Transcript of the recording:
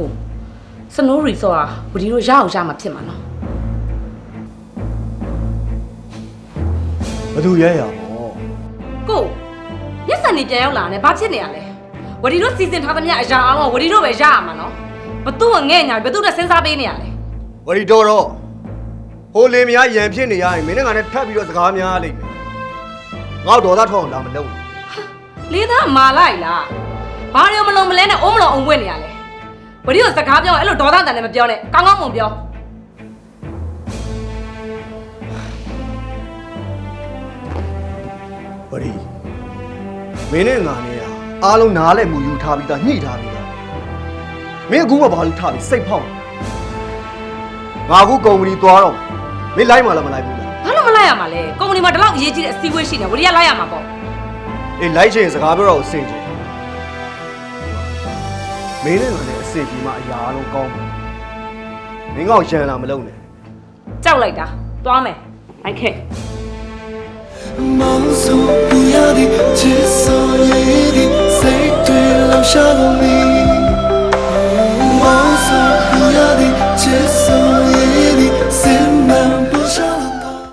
ကိုစနိုးရီဆော့ဟာဝဒီတို့ရအောင်ရမှာဖြစ်မှာနော်ဘယ်သူရဲရမောကိုမျက်စံနေပြန်ရောက်လာတယ်ဘာဖြစ်နေရလဲဝဒီတို့စီစဉ်ထားသမျှအရာအောင်ကဝဒီတို့ပဲရရမှာနော်ဘသူကငဲ့ညာဘသူတက်စဉ်းစားပေးနေရလဲဝရီတော်တော့ဟိုလင်မယားရန်ဖြစ်နေရရင်မင်းနဲ့ငါနဲ့ထပ်ပြီးတော့စကားများလိမ့်မယ်ငါ့ကိုဒေါသထောက်အောင်လာမလုပ်ဘူးလေးသားမာလိုက်လားဘာရောမလုံးမလဲနဲ့အုံးမလုံးအုံပွင့်နေရလဲ ဝဒီတို့စကားပြောရင်အဲ့လိုဒေါသတန်နဲ့မပြောနဲ့ကောင်းကောင်းမွန်ပြောဝရီမင်းနဲ့ငါနဲ့ကအားလုံးနားလဲမူယူထားပြီးသားညှိထားပြီးသားမင်းအခုမှဘာလို့ထားပြီးစိတ်ဖောက်ငါအခုကုမ္ပဏီသွားတော့မင်းလိုက်မှလားမလိုက်ဘူးလားဘာလို့မလိုက်ရမှာလဲကုမ္ပဏီမှာဒီလောက်အရေးကြီးတဲ့အစည်းအဝေးရှိနေဝဒီကလိုက်ရမှာပေါ့အေးလိုက်ချင်စကားပြောတော့အဆင်ပြေမင်းနဲ့ငါနဲ့ အဆင်ပြေမှအရာအလုံးကောင်းပါမင်းကောင်ရန်လာမလုပ်နဲ့ ကြောက်လိုက်တာသွားမယ်လိုက်ခဲ့ 梦诉不要的，